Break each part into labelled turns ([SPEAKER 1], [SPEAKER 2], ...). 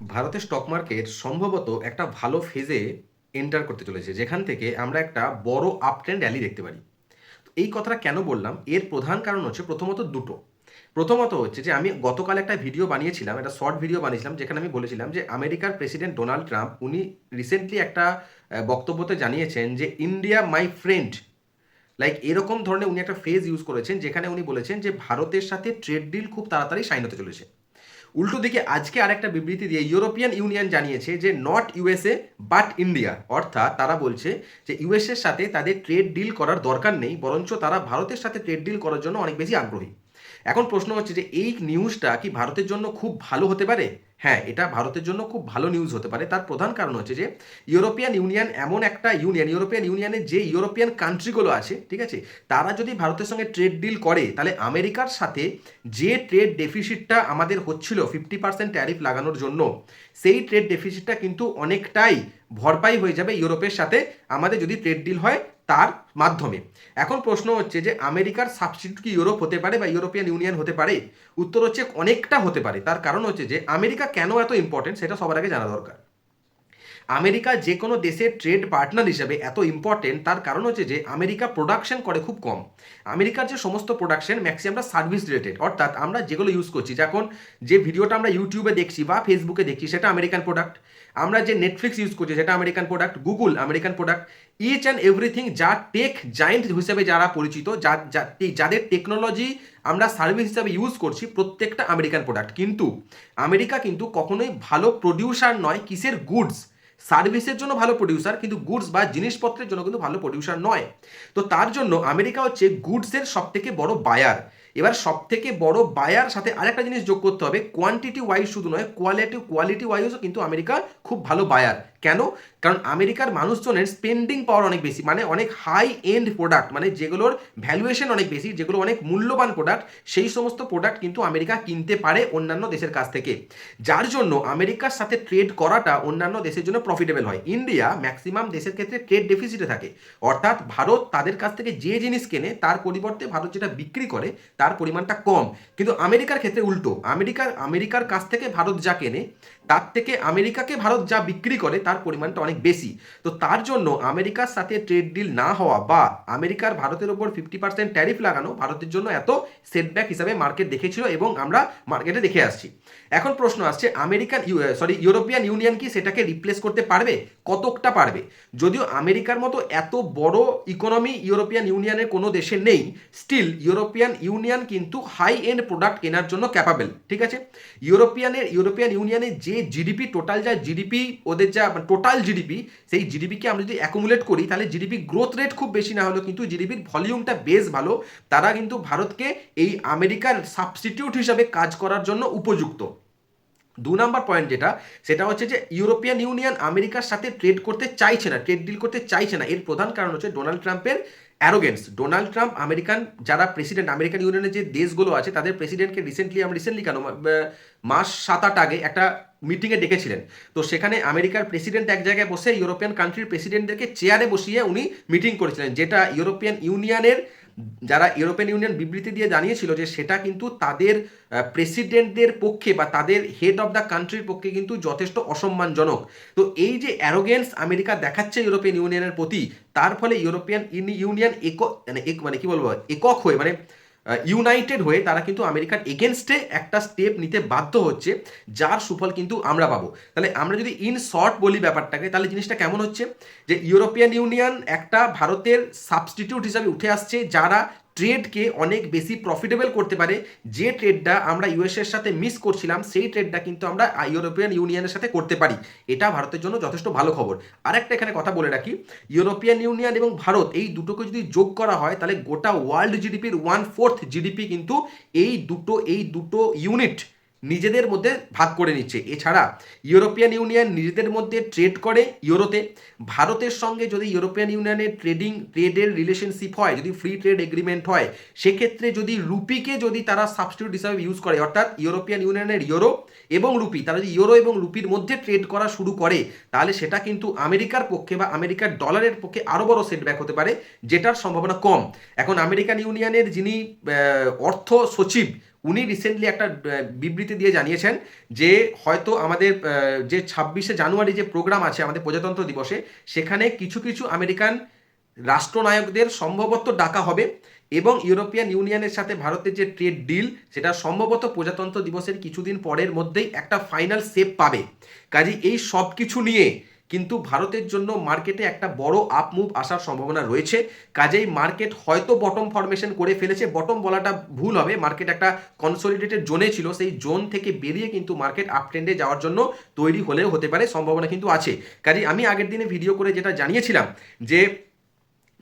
[SPEAKER 1] ভারতের stock market সম্ভবত একটা ভালো ফেজে এন্টার করতে চলেছে, যেখান থেকে আমরা একটা বড় আপ ট্রেন্ড র্যালি দেখতে পারি। তো এই কথাটা কেন বললাম? এর প্রধান কারণ হচ্ছে প্রথমত দুটো। প্রথমত হচ্ছে যে আমি গতকাল একটা ভিডিও বানিয়েছিলাম, একটা শর্ট ভিডিও বানিয়েছিলাম, যেখানে আমি বলেছিলাম যে আমেরিকার প্রেসিডেন্ট ডোনাল্ড ট্রাম্প উনি রিসেন্টলি একটা বক্তব্যতে জানিয়েছেন যে ইন্ডিয়া মাই ফ্রেন্ড লাইক এরকম ধরনের উনি একটা ফেজ ইউজ করেছেন, যেখানে উনি বলেছেন যে ভারতের সাথে ট্রেড ডিল খুব তাড়াতাড়ি সাইন হতে চলেছে। উল্টো দিকে আজকে আরেকটা বিবৃতি দিয়ে ইউরোপিয়ান ইউনিয়ন জানিয়েছে যে নট ইউএসএ বাট ইন্ডিয়া, অর্থাৎ তারা বলছে যে ইউএসএর সাথে তাদের ট্রেড ডিল করার দরকার নেই, বরঞ্চ তারা ভারতের সাথে ট্রেড ডিল করার জন্য অনেক বেশি আগ্রহী। এখন প্রশ্ন হচ্ছে যে এই নিউজটা কি ভারতের জন্য খুব ভালো হতে পারে? হ্যাঁ এটা ভারতের জন্য খুব ভালো নিউজ হতে পারে। তার প্রধান কারণ হচ্ছে যে ইউরোপিয়ান ইউনিয়ন এমন একটা ইউনিয়ন ইউরোপিয়ান ইউনিয়নের যে ইউরোপিয়ান কান্ট্রিগুলো আছে, ঠিক আছে, তারা যদি ভারতের সঙ্গে ট্রেড ডিল করে, তাহলে আমেরিকার সাথে যে ট্রেড ডেফিসিটটা আমাদের হচ্ছিল ফিফটি পার্সেন্ট ট্যারিফ লাগানোর জন্য, সেই ট্রেড ডেফিসিটটা কিন্তু অনেকটাই ভরপাই হয়ে যাবে ইউরোপের সাথে। আমাদের যদি ট্রেড ডিল হয় তার মাধ্যমে। এখন প্রশ্ন হচ্ছে যে, আমেরিকার সাবস্টিটিউট কি ইউরোপ হতে পারে বা ইউরোপিয়ান ইউনিয়ন হতে পারে? উত্তর হচ্ছে অনেকটা হতে পারে। তার কারণ হচ্ছে যে, আমেরিকা কেন এত ইম্পর্টেন্ট সেটা সবার আগে জানা দরকার। আমেরিকা যে কোনো দেশের ট্রেড পার্টনার হিসেবে এত ইম্পর্টেন্ট তার কারণ হচ্ছে যে আমেরিকা প্রোডাকশন করে খুব কম। আমেরিকার যে সমস্ত প্রোডাকশন ম্যাক্সিমামটা সার্ভিস রিলেটেড অর্থাৎ আমরা যেগুলো ইউজ করছি, যখন যে ভিডিওটা আমরা ইউটিউবে দেখছি বা ফেসবুকে দেখছি, সেটা আমেরিকান প্রোডাক্ট আমরা যে নেটফ্লিক্স ইউজ করছি, সেটা American product Google American product each and everything যা টেক জায়েন্ট হিসেবে যারা পরিচিত যাদের টেকনোলজি আমরা সার্ভিস হিসাবে ইউজ করছি, প্রত্যেকটা আমেরিকান প্রোডাক্ট কিন্তু আমেরিকা কিন্তু কখনোই ভালো প্রডিউসার নয়, কিসের গুডস সার্ভিসের জন্য ভালো প্রডিউসার কিন্তু গুডস বা জিনিসপত্রের জন্য কিন্তু ভালো প্রডিউসার নয়। তো তার জন্য আমেরিকা হচ্ছে গুডসের সব থেকে বড় বায়ার এবার সব থেকে বড় বায়ার সাথে আরেকটা জিনিস যোগ করতে হবে। কোয়ান্টিটি ওয়াইজ শুধু নয় কোয়ালিটি কোয়ালিটি ওয়াইজও কিন্তু আমেরিকা খুব ভালো বায়ার কেন? কারণ আমেরিকার মানুষজনের স্পেন্ডিং পাওয়ার অনেক বেশি মানে অনেক হাই এন্ড প্রোডাক্ট মানে যেগুলোর ভ্যালুয়েশন অনেক বেশি, যেগুলো অনেক মূল্যবান প্রোডাক্ট সেই সমস্ত প্রোডাক্ট কিন্তু আমেরিকা কিনতে পারে অন্যান্য দেশের কাছ থেকে। যার জন্য আমেরিকার সাথে ট্রেড করাটা অন্যান্য দেশের জন্য প্রফিটেবল হয়। ইন্ডিয়া ম্যাক্সিমাম দেশের ক্ষেত্রে ট্রেড ডেফিসিটে থাকে। অর্থাৎ ভারত তাদের কাছ থেকে যে জিনিস কেনে, তার পরিবর্তে ভারত যেটা বিক্রি করে, তার পরিমাণটা কম। কিন্তু আমেরিকার ক্ষেত্রে উল্টো, আমেরিকার আমেরিকার কাছ থেকে ভারত যা কেনে তার থেকে আমেরিকাকে ভারত যা বিক্রি করে তার পরিমাণটা অনেক বেশি। তো তার জন্য আমেরিকার সাথে ট্রেড ডিল না হওয়া বা আমেরিকার ভারতের ওপর ফিফটি পার্সেন্ট ট্যারিফ লাগানো ভারতের জন্য এত সেটব্যাক হিসাবে মার্কেট দেখেছিল এবং আমরা মার্কেটে দেখে আসছি। এখন প্রশ্ন আসছে, আমেরিকান সরি ইউরোপিয়ান ইউনিয়ন কি সেটাকে রিপ্লেস করতে পারবে? কতকটা পারবে? যদিও আমেরিকার মতো এত বড় ইকোনমি ইউরোপিয়ান ইউনিয়নের কোনো দেশে নেই স্টিল ইউরোপিয়ান ইউনিয়ন কিন্তু হাই এন্ড প্রোডাক্ট কেনার জন্য ক্যাপাবেল ঠিক আছে? ইউরোপিয়ানের, ইউরোপিয়ান ইউনিয়নের যে জিডিপি টোটাল যা জিডিপি ওদের যা টোটাল জিডিপি সেই জিডিপিকে আমরা যদি অ্যাকুমুলেট করি, তাহলে জিডিপি গ্রোথ রেট খুব বেশি না হলেও কিন্তু জিডিপির ভলিউমটা বেশ ভালো। তারা কিন্তু ভারতকে এই আমেরিকার সাবস্টিটিউট হিসাবে কাজ করার জন্য উপযুক্ত। দু নম্বর পয়েন্ট যেটা, সেটা হচ্ছে যে ইউরোপিয়ান ইউনিয়ন আমেরিকার সাথে ট্রেড করতে চাইছে না ট্রেড ডিল করতে চাইছে না। এর প্রধান কারণ হচ্ছে ডোনাল্ড ট্রাম্পের অ্যারোগেন্স ডোনাল্ড ট্রাম্প আমেরিকান যারা প্রেসিডেন্ট আমেরিকান ইউনিয়নের যে দেশগুলো আছে, তাদের প্রেসিডেন্টকে রিসেন্টলি আমরা রিসেন্টলি কেন? মাস সাত আট আগে একটা মিটিংয়ে ডেকেছিলেন। তো সেখানে আমেরিকার প্রেসিডেন্ট এক জায়গায় বসে ইউরোপিয়ান কান্ট্রির প্রেসিডেন্টদেরকে চেয়ারে বসিয়ে উনি মিটিং করেছিলেন, যেটা ইউরোপিয়ান ইউনিয়নের, যারা ইউরোপিয়ান ইউনিয়ন বিবৃতি দিয়ে জানিয়েছিল যে সেটা কিন্তু তাদের প্রেসিডেন্টদের পক্ষে বা তাদের হেড অফ দ্য কান্ট্রির পক্ষে কিন্তু যথেষ্ট অসম্মানজনক। তো এই যে অ্যারোগেন্স আমেরিকা দেখাচ্ছে ইউরোপিয়ান ইউনিয়নের প্রতি, তার ফলে ইউরোপিয়ান ইউনিয়ন এক মানে এক মানে কি বলব, একক হয়ে মানে ইউনাইটেড হয়ে তারা কিন্তু আমেরিকার এগেনস্টে একটা স্টেপ নিতে বাধ্য হচ্ছে, যার সুফল কিন্তু আমরা পাবো। তাহলে আমরা যদি ইন শর্ট বলি ব্যাপারটাকে, তাহলে জিনিসটা কেমন হচ্ছে? যে ইউরোপিয়ান ইউনিয়ন একটা ভারতের সাবস্টিটিউট হিসাবে উঠে আসছে, যারা ট্রেডকে অনেক বেশি প্রফিটেবল করতে পারে। যে ট্রেডটা আমরা ইউএসের সাথে মিস করছিলাম, সেই ট্রেডটা কিন্তু আমরা ইউরোপিয়ান ইউনিয়নের সাথে করতে পারি। এটা ভারতের জন্য যথেষ্ট ভালো খবর। আরেকটা এখানে কথা বলে রাখি। ইউরোপিয়ান ইউনিয়ন এবং ভারত এই দুটোকে যদি যোগ করা হয়, তাহলে গোটা ওয়ার্ল্ড জিডিপির ওয়ান ফোর্থ জিডিপি কিন্তু এই দুটো এই দুটো ইউনিট নিজেদের মধ্যে ভাগ করে নিচ্ছে। এছাড়া ইউরোপিয়ান ইউনিয়ন নিজেদের মধ্যে ট্রেড করে ইউরোতে। ভারতের সঙ্গে যদি ইউরোপিয়ান ইউনিয়নের ট্রেডিং, ট্রেডের রিলেশনশিপ হয়, যদি ফ্রি ট্রেড এগ্রিমেন্ট হয়, সেক্ষেত্রে যদি রুপিকে যদি তারা সাবস্টিটিউট হিসাবে ইউজ করে, অর্থাৎ ইউরোপিয়ান ইউনিয়নের ইউরো এবং রুপি, তারা যদি ইউরো এবং রুপির মধ্যে ট্রেড করা শুরু করে, তাহলে সেটা কিন্তু আমেরিকার পক্ষে বা আমেরিকার ডলারের পক্ষে আরও বড় সেটব্যাক হতে পারে, যেটার সম্ভাবনা কম। এখন আমেরিকান ইউনিয়নের যিনি অর্থ সচিব উনি রিসেন্টলি একটা বিবৃতি দিয়ে জানিয়েছেন যে হয়তো আমাদের যে ছাব্বিশে জানুয়ারি যে প্রোগ্রাম আছে আমাদের প্রজাতন্ত্র দিবসে, সেখানে কিছু কিছু আমেরিকান রাষ্ট্রনায়কদের সম্ভবত ডাকা হবে এবং ইউরোপিয়ান ইউনিয়নের সাথে ভারতের যে ট্রেড ডিল সেটা সম্ভবত প্রজাতন্ত্র দিবসের কিছুদিন পরের মধ্যেই একটা ফাইনাল সেপ পাবে। কাজে এই সব কিছু নিয়ে কিন্তু ভারতের জন্য মার্কেটে একটা বড় আপ মুভ আসার সম্ভাবনা রয়েছে। কাজেই মার্কেট হয়তো বটম ফরমেশন করে ফেলেছে। বটম বলাটা ভুল হবে। মার্কেট একটা কনসোলিডেটেড জোনে ছিল। সেই জোন থেকে বেরিয়ে কিন্তু মার্কেট আপ ট্রেন্ডে যাওয়ার জন্য তৈরি হলেও হতে পারে। সম্ভাবনা কিন্তু আছে। কাজেই আমি আগের দিনে ভিডিও করে যেটা জানিয়েছিলাম যে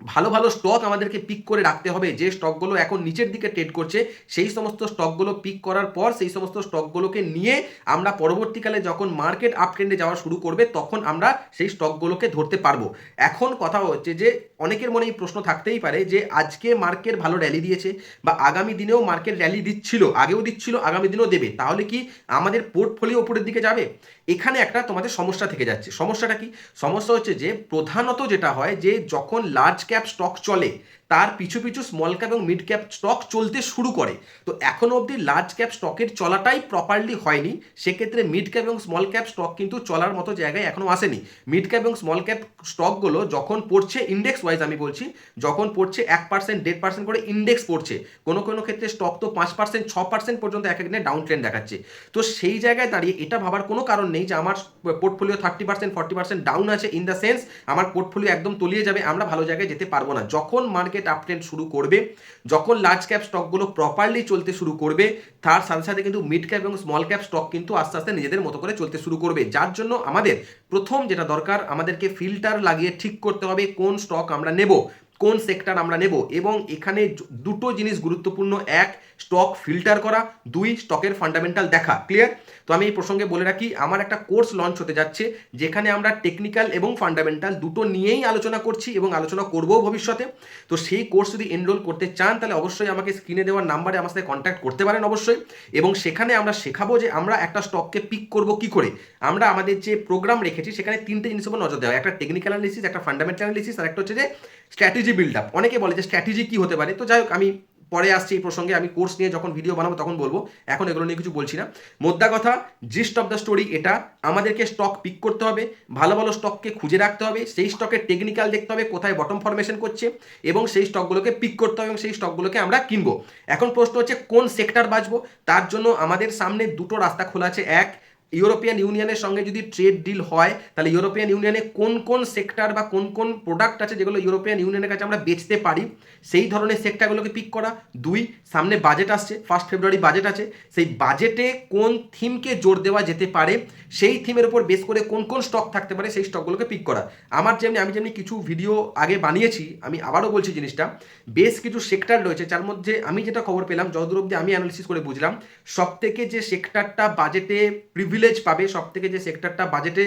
[SPEAKER 1] ভালো ভালো স্টক আমাদেরকে পিক করে রাখতে হবে। যে স্টকগুলো এখন নিচের দিকে ট্রেড করছে, সেই সমস্ত স্টকগুলো পিক করার পর সেই সমস্ত স্টকগুলোকে নিয়ে আমরা পরবর্তীকালে যখন মার্কেট আপ ট্রেন্ডে যাওয়া শুরু করবে, তখন আমরা সেই স্টকগুলোকে ধরতে পারব। এখন কথা হচ্ছে যে, অনেকের মনে এই প্রশ্ন থাকতেই পারে যে, আজকে মার্কেট ভালো র্যালি দিয়েছে বা আগামী দিনেও মার্কেট র্যালি দিচ্ছিল, আগেও দিচ্ছিল, আগামী দিনেও দেবে। তাহলে কি আমাদের পোর্টফোলিও উপরের দিকে যাবে? এখানে একটা তোমাদের সমস্যা থেকে যাচ্ছে। সমস্যাটা কি? সমস্যা হচ্ছে যে, প্রধানত যেটা হয় যে, যখন লার্জ ক্যাপ স্টক চলে। তার পিছু পিছু স্মল ক্যাপ এবং মিড ক্যাপ স্টক চলতে শুরু করে। তো এখনও অবধি লার্জ ক্যাপ স্টকের চলাটাই প্রপারলি হয়নি। সেক্ষেত্রে মিড ক্যাপ এবং স্মল ক্যাপ স্টক কিন্তু চলার মতো জায়গায় এখনও আসেনি। মিড ক্যাপ এবং স্মল ক্যাপ স্টকগুলো যখন পড়ছে ইন্ডেক্স ওয়াইজ আমি বলছি, যখন পড়ছে এক পার্সেন্ট দেড় পার্সেন্ট করে ইন্ডেক্স পড়ছে, কোনো কোনো ক্ষেত্রে স্টক তো পাঁচ পার্সেন্ট ছ পার্সেন্ট পর্যন্ত এক একদিনে ডাউন ট্রেন্ড দেখাচ্ছে। তো সেই জায়গায় দাঁড়িয়ে এটা ভাবার কোনো কারণ নেই যে আমার portfolio thirty percent forty percent down আছে ইন দ্য সেন্স আমার পোর্টফোলিও একদম তলিয়ে যাবে, আমরা ভালো জায়গায় যেতে পারব না। যখন মার্কেট আপট্রেন্ড শুরু করবে, যখন লার্জ ক্যাপ স্টকগুলো প্রপারলি চলতে শুরু করবে, তার সাথে সাথে কিন্তু মিড ক্যাপ এবং স্মল ক্যাপ স্টক কিন্তু আস্তে আস্তে নিজেদের মতো করে চলতে শুরু করবে। যার জন্য আমাদের প্রথম যেটা দরকার, আমাদেরকে ফিল্টার লাগিয়ে ঠিক করতে হবে কোন স্টক আমরা নেব। কোন সেক্টর আমরা নেব এবং এখানে দুটো জিনিস গুরুত্বপূর্ণ। এক স্টক ফিল্টার করা, দুই স্টকের ফান্ডামেন্টাল দেখা। ক্লিয়ার তো আমি এই প্রসঙ্গে বলে রাখি, আমার একটা কোর্স লঞ্চ হতে যাচ্ছে, যেখানে আমরা টেকনিক্যাল এবং ফান্ডামেন্টাল দুটো নিয়েই আলোচনা করছি এবং আলোচনা করব ভবিষ্যতে। তো সেই কোর্স যদি এনরোল করতে চান, তাহলে অবশ্যই আমাকে স্ক্রিনে দেওয়ার নাম্বারে আমার সাথে কন্ট্যাক্ট করতে পারেন অবশ্যই। এবং সেখানে আমরা শেখাবো যে আমরা একটা স্টককে পিক করব কি করে। আমরা আমাদের যে প্রোগ্রাম রেখেছি, সেখানে তিনটে জিনিসের উপর নজর দেওয়া। একটা টেকনিক্যাল অ্যানালিসিস একটা ফান্ডামেন্টাল অ্যানালিসিস আর একটা হচ্ছে যে স্ট্র্যাটেজি বিল্ড আপ অনেকে বলে যে স্ট্র্যাটেজি কী হতে পারে? তো যাই হোক, আমি পরে আসছি এই প্রসঙ্গে। আমি কোর্স নিয়ে যখন ভিডিও বানাবো তখন বলব। এখন এগুলো নিয়ে কিছু বলছি না। মোদ্দা কথা জিস্ট অফ দ্য স্টোরি এটা। আমাদেরকে স্টক পিক করতে হবে। ভালো ভালো স্টককে খুঁজে রাখতে হবে। সেই স্টকের টেকনিক্যাল দেখতে হবে, কোথায় বটম ফরমেশন করছে এবং সেই স্টকগুলোকে পিক করতে হবে এবং সেই স্টকগুলোকে আমরা কিনবো। এখন প্রশ্ন হচ্ছে, কোন সেক্টর বাঁচবো? তার জন্য আমাদের সামনে দুটো রাস্তা খোলা আছে। এক ইউরোপিয়ান ইউনিয়নের সঙ্গে যদি ট্রেড ডিল হয়, তাহলে ইউরোপিয়ান ইউনিয়নে কোন কোন সেক্টর বা কোন কোন প্রোডাক্ট আছে যেগুলো ইউরোপিয়ান ইউনিয়নের কাছে আমরা বেচতে পারি? সেই ধরনের সেক্টরগুলোকে পিক করা। দুই, সামনে বাজেট আসছে। ফার্স্ট ফেব্রুয়ারি বাজেট আছে। সেই বাজেটে কোন থিমকে জোর দেওয়া যেতে পারে? সেই থিমের উপর বেস করে কোন কোন স্টক থাকতে পারে, সেই স্টকগুলোকে পিক করা। আমার যেমনি, আমি যেমনি কিছু ভিডিও আগে বানিয়েছি, আমি আবারও বলছি জিনিসটা। বেশ কিছু সেক্টর রয়েছে, যার মধ্যে আমি যেটা খবর পেলাম, যতদূর অব্দি আমি অ্যানালিসিস করে বুঝলাম সব থেকে যে সেক্টরটা বাজেটে প্রিভিলেজ পাবে সব থেকে যে সেক্টরটা বাজেটে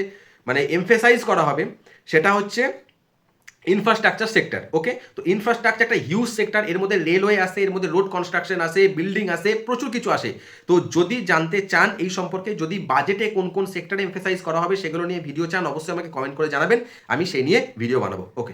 [SPEAKER 1] মানে এমফেসাইজ করা হবে, সেটা হচ্ছে ইনফ্রাস্ট্রাকচার সেক্টর ওকে তো ইনফ্রাস্ট্রাকচার একটা হিউজ সেক্টর এর মধ্যে রেলওয়ে আসে এর মধ্যে রোড কনস্ট্রাকশন আসে বিল্ডিং আসে প্রচুর কিছু আসে তো যদি জানতে চান এই সম্পর্কে, যদি বাজেটে কোন কোন সেক্টরে এমফেসাইজ করা হবে, সেগুলো নিয়ে ভিডিও চান, অবশ্যই আমাকে কমেন্ট করে জানাবেন, আমি সেই নিয়ে ভিডিও বানাবো ওকে